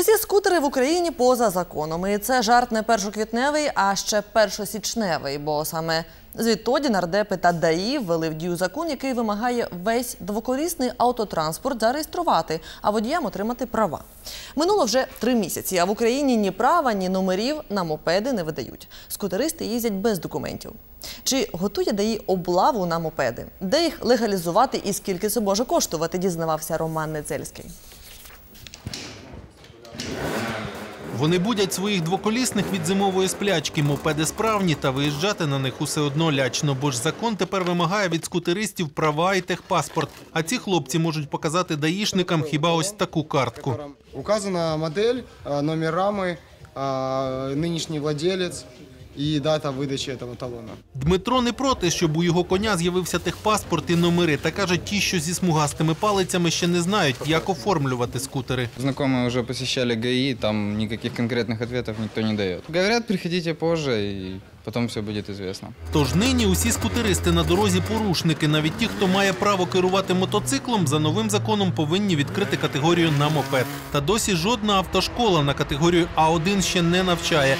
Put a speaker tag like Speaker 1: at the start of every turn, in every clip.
Speaker 1: Усі скутери в Україні поза законом. І це жарт не першоквітневий, а ще першосічневий, бо саме звідтоді нардепи та ДАІ ввели в дію закон, який вимагає весь двоколісний автотранспорт зареєструвати, а водіям отримати права. Минуло вже три місяці, а в Україні ні права, ні номерів на мопеди не видають. Скутеристи їздять без документів. Чи готує ДАІ облаву на мопеди? Де їх легалізувати і скільки це може коштувати, дізнавався Роман Нецельський.
Speaker 2: Вони будять своїх двоколісних від зимової сплячки, мопеди справні, та виїжджати на них усе одно лячно, бо ж закон тепер вимагає від скутеристів права і техпаспорт. А ці хлопці можуть показати даїшникам хіба ось таку картку.
Speaker 3: Указана модель, номерами, нинішній рамы, а, нынешний владелец и дата выдачи этого талона.
Speaker 2: Дмитро не проти, щоб у його коня з'явився техпаспорт і номери. Та каже, ті, що зі смугастими палицями ще не знають, як оформлювати скутери.
Speaker 4: Знакомые уже посещали ГАИ, там никаких конкретных ответов никто не дает. Говорят, приходите позже, и потом все будет известно.
Speaker 2: Тож нині усі скутеристи на дорозі порушники. Навіть ті, хто має право керувати мотоциклом, за новим законом повинні відкрити категорію на мопед. Та досі жодна автошкола на категорію А1 ще не навчає.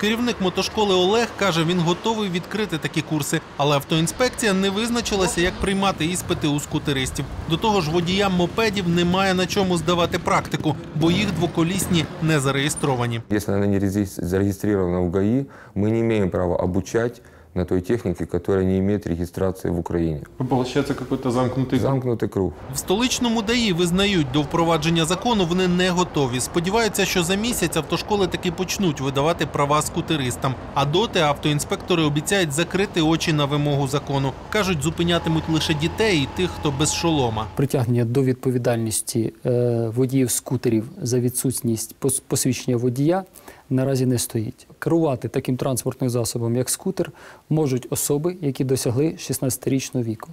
Speaker 2: Керівник мотошколи Олег каже, він готовий відкрити такі курси, але автоінспекція не визначилася, як приймати іспити у скутеристів. До того ж, водіям мопедів немає на чому здавати практику, бо їх двоколісні не зареєстровані.
Speaker 5: Якщо она не зарегистрирована в ГАІ, ми не маємо права обучать на той технике, которая не имеет регистрации в Украине.
Speaker 6: Получается какой-то замкнутый
Speaker 5: Замкнутый круг.
Speaker 2: В столичному ДАІ визнають, до впровадження закону вони не готові. Сподіваються, що за місяць автошколи таки почнуть видавати права скутеристам. А доти автоінспектори обіцяють закрити очі на вимогу закону. кажуть, зупинятимуть лише дітей і тих, хто без шолома.
Speaker 7: притягнення до відповідальності е, водіїв скутерів за відсутність пос- посвідчення водія наразі не стоїть. Керувати таким транспортним засобом, як скутер, можуть особи, які досягли 16-річного віку.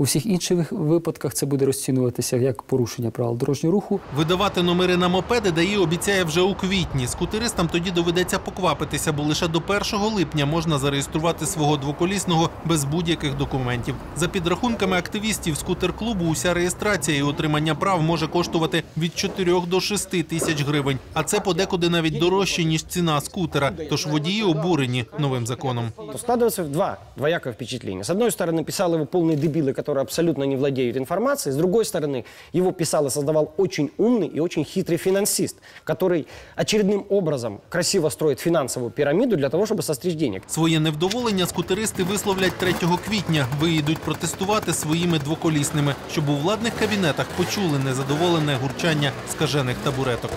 Speaker 7: У всіх інших випадках це буде розцінюватися як порушення правил дорожнього руху
Speaker 2: Видавати номери на мопеди ДАІ обіцяє вже у квітні. Скутеристам тоді доведеться поквапитися, бо лише до 1 липня можна зареєструвати свого двоколісного без будь-яких документів. За підрахунками активістів скутер-клубу, уся реєстрація і отримання прав може коштувати від 4 до 6 тисяч гривень. А це подекуди навіть дорожче ніж ціна скутера. Тож водії обурені новим законом.
Speaker 8: то складывается два двоякое впечатление. С одной стороны, писал его полные дебилы, которые абсолютно не владеют информацией. С другой стороны, его писал и создавал очень умный и очень хитрый финансист, который очередным образом красиво строит финансовую пирамиду для того, чтобы состричь денег.
Speaker 2: Своє невдоволення скутеристи висловлять 3 квітня. Виїдуть протестувати своїми двоколісними, щоб у владних кабінетах почули незадоволене гурчання скажених табуреток.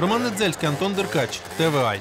Speaker 2: Роман Недзельський, Антон Деркач, ТВАЙ.